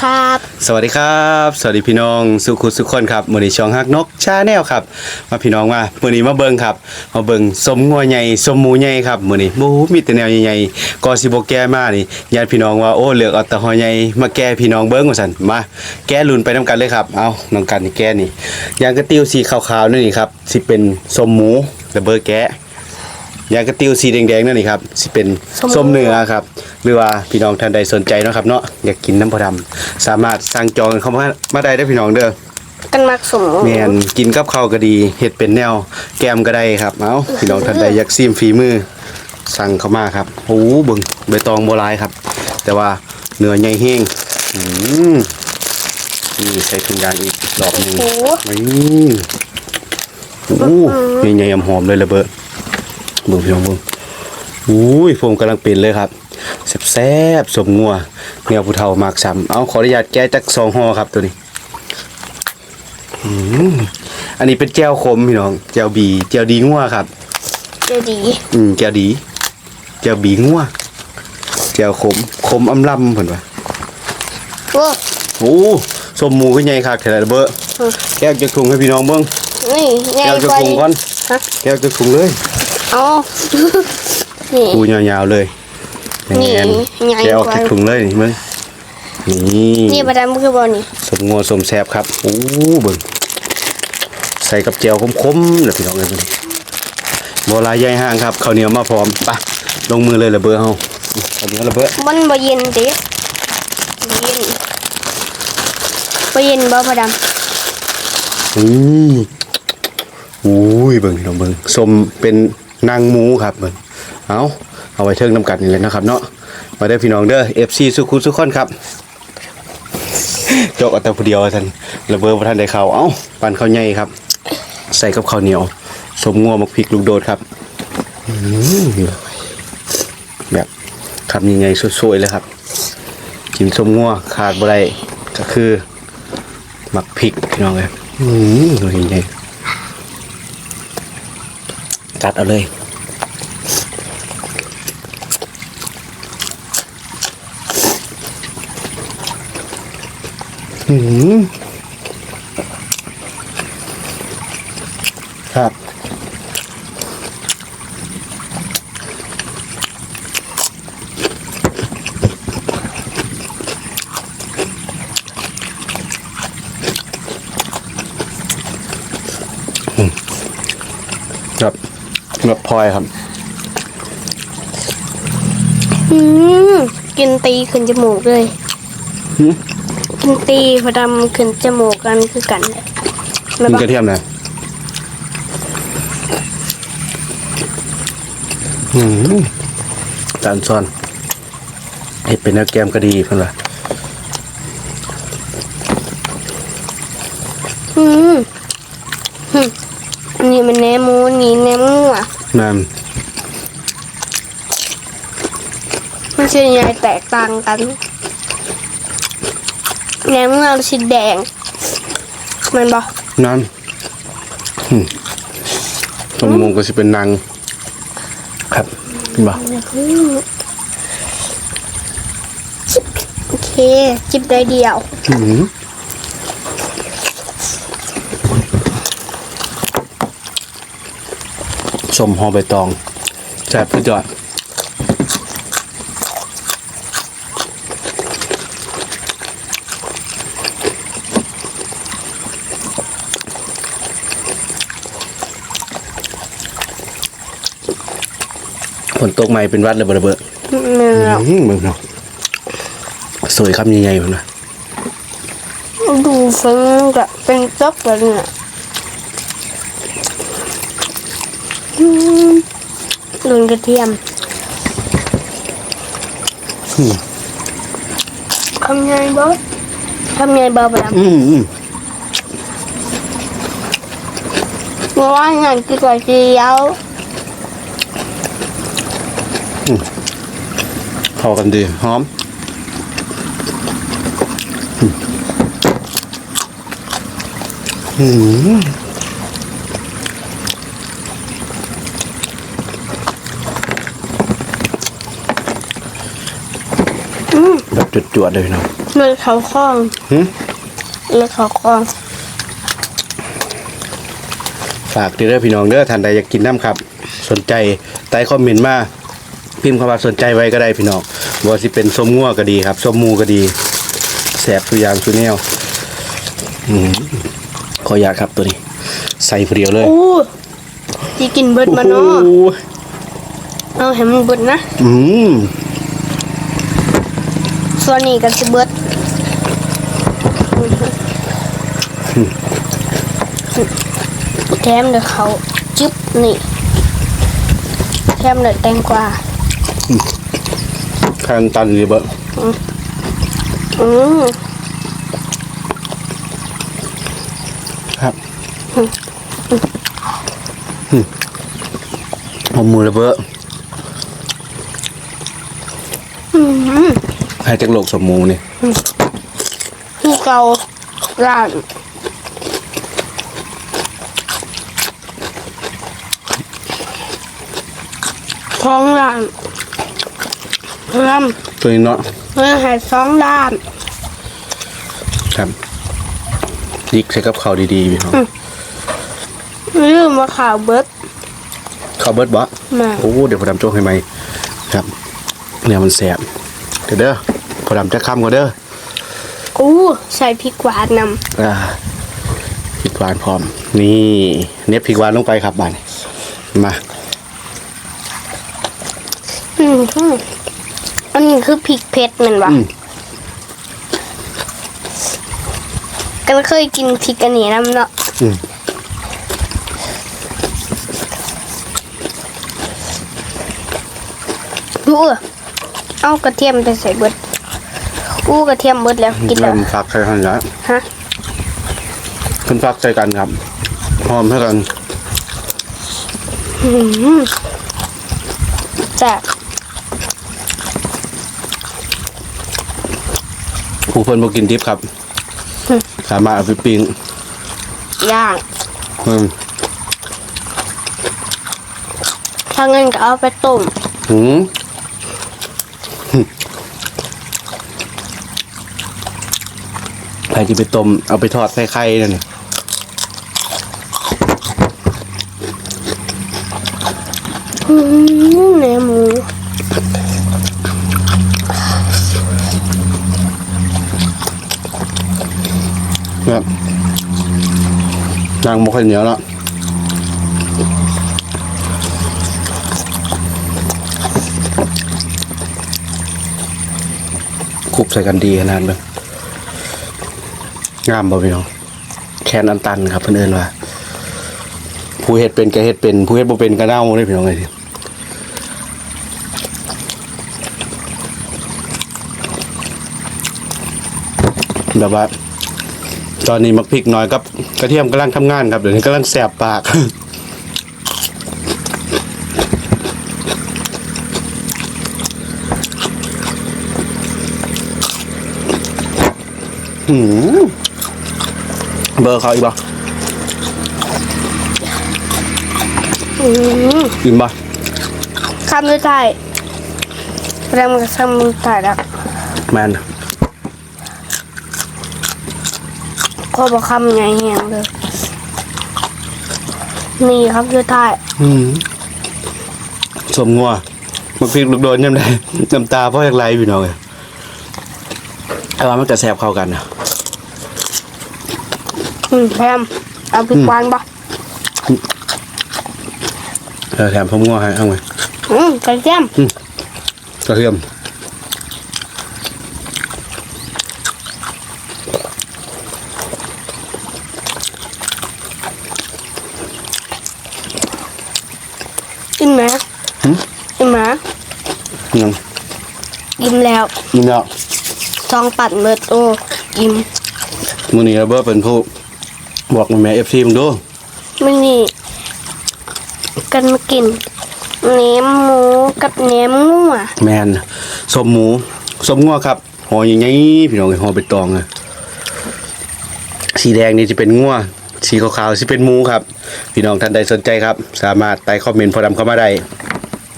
ครับ สวัสดีครับ สวัสดีพี่น้องสุขุสุขคนครับมือนี้ช่องฮักนกชาแนลครับ มาพี่น้องมามือนี้มาเบิงครับมาเบิงสมงัวใหญ่สมหมูใหญ่ครับมือนี้หมูมีแต่แนวใหญ่ๆก็สิบ่แก้มานี่ญาติพี่น้องว่าโอ้เหลือกเอาแต่หอยใหญ่มาแก้พี่น้องเบิ่งว่าซั่นมาแก้ลุนไปนํกันเลยครับเอาน้องกันนี่แก้นี่ยางกระติ้วสีขาวๆนี่ครับสิเป็นสมหมูระเบิดแกะ ยางกระติวสีแดงๆนั่นนี่ครับสิเป็นส้มเนื้อครับ หรือว่าพี่น้องท่านใดสนใจเนาะครับเนาะอยากกินน้ำพอดำสามารถสั่งจองเข้ามามาได้ได้อพี่น้องเด้อกันมักสมแม่นกินกับข้าวก็ดีเฮ็ดเป็นแนว แกมก็ได้ครับเอ้าพี่น้องท่านใดอยากซิมฝีมือ สั่งเข้ามาครับโอ้โหเบิ่งใบตองโบราณครับ แต่ว่าเนื้อใหญ่แห้งอืมนี่ใส่ถุงยางอีกดอกหนึงโอ้โหนี่โอ้ใหญ่ๆหอมๆเลยระเบิด เบิ่งพี่น้องเบิ่งอุ้ยผมกำลังเป็นเลยครับแซ่บๆสมงัวแนวผู้เฒ่ามากซ้ำเอาขออนุญาตแก้จักสองห่อครับตัวนี้อืมอันนี้เป็นแก้วขมพี่น้องแก้วบีแก้วดีงัวครับเดี๋ยวดี อืมแก้วดีแก้วบีงัวแก้วขมขมอำลำเพิ่นว่าโอ้โอ้สมหมูก็ใหญ่คักแท้ระเบ้อแก้วจะถุงให้พี่น้องเบิ่งนี่แก้วจะกว่าถุงก่อนแก้วจะถุงเลย เอานี่ ปูยาวๆเลยนี่แงนใหญ่แกะออกกว่าจากถุงเลยนี่มึงนี่นี่ประดำคือบอนี่สมงัวสมแซบครับโอ้เบิ่งใส่กับแจวคมๆแล้วพี่น้องเอ้ยเบิ่งโบราณใหญ่ห้างครับข้าวเหนียวมาพร้อมไปลงมือเลยระเบ้อเฮาข้าวเหนียวระเบ้อมันบ่เย็นดิบ่เย็นบ่เย็นบ่ประดอืมอุ้ยเบิ่งพี่น้องเบิ่งสมเป็น นางหมูครับเบิ่งเอาเอาไว้เทิงน้ำกัดนี่เลยนะครับ เนาะมาได้พี่น้องเด้อ FC สุขุสุขคนครับโจกเอาแต่ผู้เดียวท่านระเบิดบ่ท่านได้เข้าเอ้าปั่นข้าวใหญ่ครับ ใส่กับข้าวเหนียว สมงัวมักพริกลูกโดดครับแบบคำยังไงสวยๆเลยครับกินสมงัวขาดบ่ได้ก็คือหมักพริกพี่น้องเลยอืมดูยังไง จัดเอาเลยอืมครับครับ แบบพลอยครับำอืมกินตีขึ้นจมูกเลยหืม กินตีประดำขึ้นจมูกกันคือกันเลยแม่กินนบ่กระเทียมหนะอืมจานซ้อนเห็ดเป็นเนื้อแกมก็ดีเพิ่นว่า อืมหึอันนี้มันแหนมหมูอันนี่แหนมงัว นั่นมันจะใหญ่แตกต่างกันแหนมงัวสีแดงแมันบอกนั่นอืมต้มมงก็สิเป็นนางครับเห็นบ่โอเค จิบได้เดียว อื มสมหอใบตองแซ่บสุดยอดฝนตกใหม่เป็นวัดเลยบ่ระเบิดเนื้ออืมมึงเนาะสวยครับใหญ่ๆผมนะดูฟังกับเป็นจ๊อกแล้วเนี่ยอืม ลุนกระเทียมทำไงบอสทำไงบอสประดอืมอืมำเพราะว่าอย่างกินก๋วยเตี๋ยวเข้ากันดีหอมอืมแบบ จวดๆเลยเนาะเลือดเขาคล้องหึเลือดเขาคล้องฝากเด้อพี่น้องเด้อท่านใดอยากกินน้ำครับ สนใจใต้คอมเมนต์มาพิมพ์คำว่าสนใจไว้ก็ได้พี่น้องบ่ว่าสิเป็นส้มงัวก็ดีครับส้มหมูก็ดีแสบทุกอย่างทุกแนวอืมขออยากครับตัวนี้ ใส่ผู้เดียวเลยอู้จีกินเบิดมาเนาะโอ้โหเอาให้มันเบิดนะ อืม ส่วนนี้ก็สิเบิดแถมเดี๋ยวเขาจึ๊บนี่แถมเดี๋ยวแตงกวาข้างตันเลยเบออืมครับหอมมือเลยเบออืม ให้จักโลกสมหมูนี่คือเการ้านท้องร้านรำตัวนี้เนาะเพื่อให้สองด้านครับดิกใส่กับข้าวดีๆพี่น้องลืมมาข่าวเบิดข้าวเบิดบ่มาโอ้เดี๋ยวพอดำโจ้ให้ไหมครับเนี่ยมันแสบเดี๋ยวเด้อพ อดำจะค้ำก่อนเด้ออู้ใส่พริกหวานนอ่าพริกหวานพร้อม นี่เน็บพริกหวานลงไปครับบานมาำอืมอืมอันนี้คือพริกเผ็ดแมันวะอืมกันเคยกินพริกอันนี้น้ำเนาะอืมดูเออเอากระเทียมไปใส่เบิด อู้กระเทียมเบิดแล้วกินแล้วเริ่มฟักใส่กันแล้วฮะขึ้นฟักใส่กันครับหอมให้กันอืมแซ่บผู้เพิ่นบ่กินดิบครับ สามารถเอาไปปิ้งย่างอืมถ้างั้นก็เอาไปต้มหืม ใครจะไปต้มเอาไปทอดใส่ไข่นั่นนี่อืมเนื้อหมูครับนางบ่ค่อยเหนียวแล้วคลุกใส่กันดีขนาดเลย งามบ่พี่น้องแคนอันตันครับเพื่นเอนว่าผู้เฮ็ดเป็นก็เฮ็ดเป็น ผู้เฮ็ดบ่เป็นก็เน่าเลยพี่น้องเลยแบบว่า ตอนนี้มักพริกน้อยกับกระเทียมกำลังทำงานครับเดี๋ยวนี้กำลังแสบปากหืม เบอร์เขาอีกบ่อืมอิ่มบ่คำสุดท้ายเริ่มกับคำสุดท้ายแล้วแมนขอบอกคำใหญ่แหงเลย นี่ครับสุดท้ายอืมสมงัวมักพริกลูกโดนยังไงน้ำตาพ่ออยากไหลพี่น้องเลยแต่ว่ามันจะแสบเข้ากันนะ อืมแพมเอาพริกหวานปะเออแถมพมงัวให้เอาไงอืมกระเทียมกระเทียมกินไหมหืมกินไหมยังกินแล้วนี่เนาะซองปัดเบิดโอ้กินมือนี้เราเบอร์เป็นผู้ บอกแม่เอฟซีมึงดูไม่นี่กันมากินเนื้อหมูกับเนื้องัวแมนสมหมูสมงัวครับห่อใหญ่ๆพี่น้องห่อใบตองอะสีแดงนี่จะเป็นงัวสีขาวๆสิเป็นหมูครับ พี่น้องท่านใดสนใจครับ สามารถใต้คอมเมนต์พอดำเข้ามาได้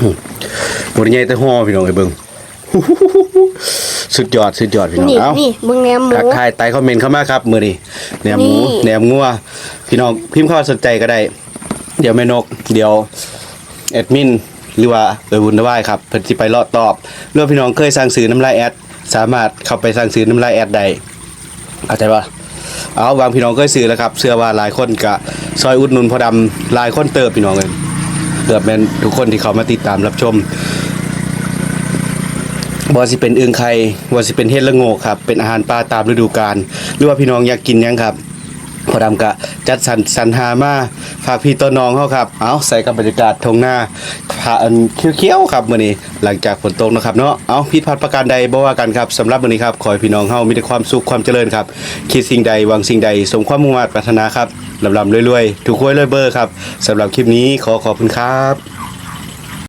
อืมบริใหญ่แต่ห่อพี่น้องไอ้เบิ่ง สุดยอดสุดยอดพี่น้องนี่เอ้านี่เบิ่งแหนมหมู ทักทายไต่คอมเมนต์เข้ามาครับ มื้อนี้แหนมหมูนี่ แหนมงัวพี่น้องพิมพ์เข้ามาสนใจก็ได้ เดี๋ยวแม่นก เดี๋ยวแอดมินหรือว่าเอยบุญนวายครับเพิ่นสิไปเลาะตอบเรื่องพี่น้องเคยสั่งซื้อน้ำลายแอดสามารถเข้าไปสั่งซื้อน้ำลายแอดได้เข้าใจปะเอาวางพี่น้องเคยซื้อแล้วครับเชื่อว่าหลายคนกะซอยอุดหนุนพอดำหลายคนเติบพี่น้องเลยเติบแม่นทุกคนที่เขามาติดตามรับชม บ่ว่าสิเป็นอึ่งไข่บ่ว่าสิเป็นเห็ดละโงกครับ เป็นอาหารปลาตามฤดูกาลหรือว่าพี่น้องอยากกินยังครับพอดำกะจัดสรรสรรหามาฝากพี่ต้นน้องเฮาครับ เอาใส่กับบรรยากาศทงหน้าผ่าอันเขี้ยวๆครับมื้อนี้หลังจากฝนตกนะครับเนาะเอาผิดพลาดประการใดบ่ว่ากันครับสำหรับมื้อนี้ครับขอให้พี่น้องเฮามีแต่ความสุขความเจริญครับคิดสิ่งใดหวังสิ่งใดสมความมุ่งมั่นปรารถนาครับลำๆรวยๆถูกหวยรวยเบอร์ครับสำหรับคลิปนี้ขอขอบคุณครับ